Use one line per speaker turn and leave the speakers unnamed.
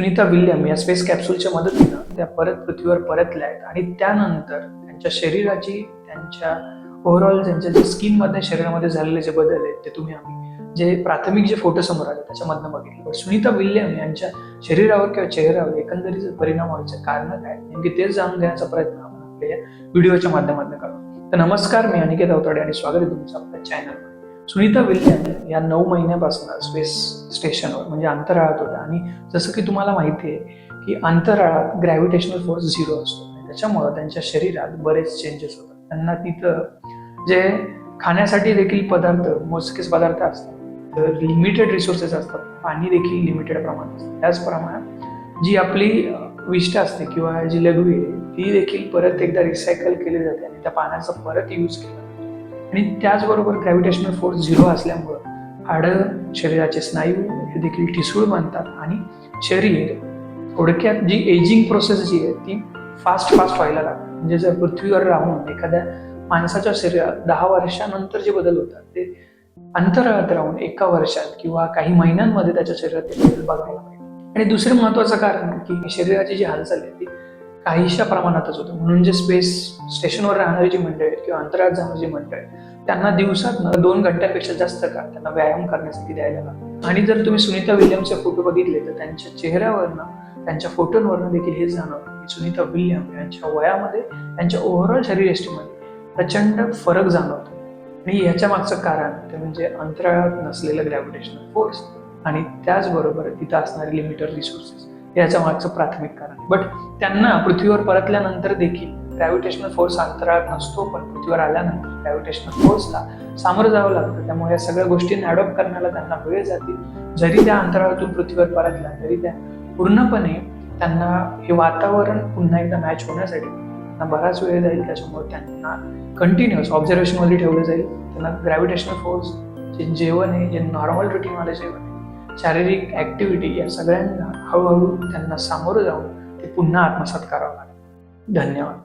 Sunita William या space कॅप्सूलच्या मदतीनं त्या परत पृथ्वीवर परतल्या आहेत आणि त्यानंतर त्यांच्या शरीराची त्यांच्या ओव्हरऑल त्यांच्या जे स्किनमध्ये शरीरामध्ये झालेले जे बदल आहेत ते तुम्ही आम्ही जे प्राथमिक जे फोटो समोर आले त्याच्यामधनं बघितलं. पण सुनीता विल्यम यांच्या शरीरावर किंवा चेहऱ्यावर एकंदरीत परिणाम व्हायचं कारण काय? नेमकी तेच जाणून घेण्याचा प्रयत्न आपण आपल्या या व्हिडिओच्या माध्यमातून करू. तर नमस्कार मी अनिकेत अवताडे आणि स्वागत आहे तुमचं आपल्या चॅनलवर सुनीता विल्यम या नऊ महिन्यापासून स्पेस स्टेशनवर म्हणजे अंतराळात होत्या. आणि जसं की तुम्हाला माहिती आहे की अंतराळात ग्रॅव्हिटेशनल फोर्स झिरो असतो. त्याच्यामुळं त्यांच्या शरीरात बरेच चेंजेस होतात. त्यांना तिथं जे खाण्यासाठी देखील पदार्थ मोजकेच पदार्थ असतात तर लिमिटेड रिसोर्सेस असतात. पाणी देखील लिमिटेड प्रमाणात असतं. त्याचप्रमाणे जी आपली विष्ट असते किंवा जी लघवी आहे ती देखील परत एकदा रिसायकल केली जाते आणि त्या पाण्याचा परत यूज केला आणि त्याचबरोबर ग्रॅव्हिटेशनल फोर्स झिरो असल्यामुळं हाडं शरीराचे स्नायू हे देखील ठिसूळ बनतात आणि शरीर थोडक्यात जी एजिंग प्रोसेस जी आहे ती फास्ट फास्ट व्हायला लागते. म्हणजे जर पृथ्वीवर राहून एखाद्या माणसाच्या शरीरात दहा वर्षानंतर जे बदल होतात ते अंतराळात राहून एका वर्षात किंवा काही महिन्यांमध्ये त्याच्या शरीरात ते बदल बघायला मिळतात. आणि दुसरं महत्वाचं कारण की शरीराची जी हालचाल आहे ती काहीशा प्रमाणातच होतं. म्हणून जे स्पेस स्टेशनवर राहणारी जी मंडळी आहेत किंवा अंतराळात जाणारी जी मंडळी आहेत त्यांना दिवसात दोन घंट्यापेक्षा जास्त का? त्यांना व्यायाम करण्यासाठी द्यायला लागला आणि जर तुम्ही सुनीता विल्यमचे फोटो बघितले तर त्यांच्या चेहऱ्यावरनं त्यांच्या फोटोंवरनं देखील हे जाणवतं की सुनीता विल्यम यांच्या वयामध्ये त्यांच्या ओव्हरऑल शरीरयष्टीमध्ये प्रचंड फरक जाणवतो. आणि याच्या मागचं कारण ते म्हणजे अंतराळात नसलेलं ग्रॅव्हिटेशनल फोर्स आणि त्याचबरोबर तिथं असणारे लिमिटेड रिसोर्सेस याच्या मागचं प्राथमिक कारण बट त्यांना पृथ्वीवर परतल्यानंतर देखील ग्रॅव्हिटेशनल फोर्स अंतराळात नसतो पण पृथ्वीवर आल्यानंतर ग्रॅव्हिटेशनल फोर्सला सामोरं जावं लागतं. त्यामुळे या सगळ्या गोष्टींना अडॉप्ट करण्याला त्यांना वेळ जातील जरी त्या अंतराळातून पृथ्वीवर परतल्या तरी त्या पूर्णपणे त्यांना हे वातावरण पुन्हा एकदा मॅच होण्यासाठी त्यांना बराच वेळ जाईल. त्याच्यामुळे त्यांना कंटिन्युअस ऑब्झर्वेशनमध्ये ठेवलं जाईल. त्यांना ग्रॅव्हिटेशनल फोर्स जे जेवण आहे जे नॉर्मल रुटीनवाले जेवण आहे शारीरिक ॲक्टिव्हिटी या सगळ्यांना हळूहळू त्यांना सामोरं जाऊन ते पुन्हा आत्मसात करावं लागेल. धन्यवाद.